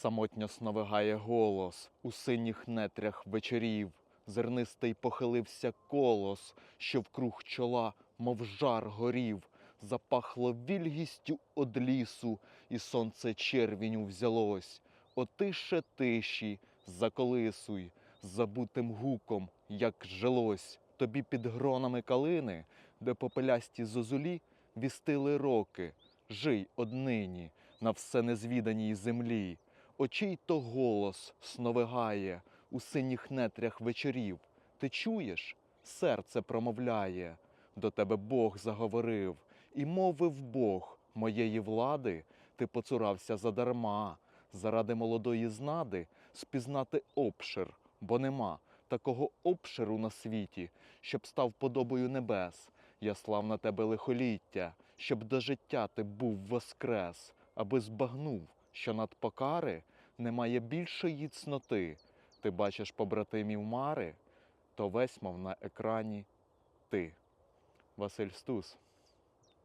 Самотньо сновигає голос у синіх нетрях вечорів. Зернистий похилився колос, що вкруг чола, мов жар горів. Запахло вільгістю од лісу, і сонце червіню взялось. Тише тиші, заколисуй, забутим гуком, як жилось. Тобі під гронами калини, де попелясті зозулі вістили роки. Жий однині на все незвіданій землі. Очей то голос сновигає у синіх нетрях вечорів. Ти чуєш? Серце промовляє. До тебе Бог заговорив, і мовив Бог моєї влади, ти поцурався задарма, заради молодої знади спізнати обшир, бо нема такого обширу на світі, щоб став подобою небес. Я слав на тебе лихоліття, щоб до життя ти був воскрес, аби збагнув, що над покари немає більшої цноти. Ти бачиш побратимів Мари, то весь мов на екрані ти. Василь Стус.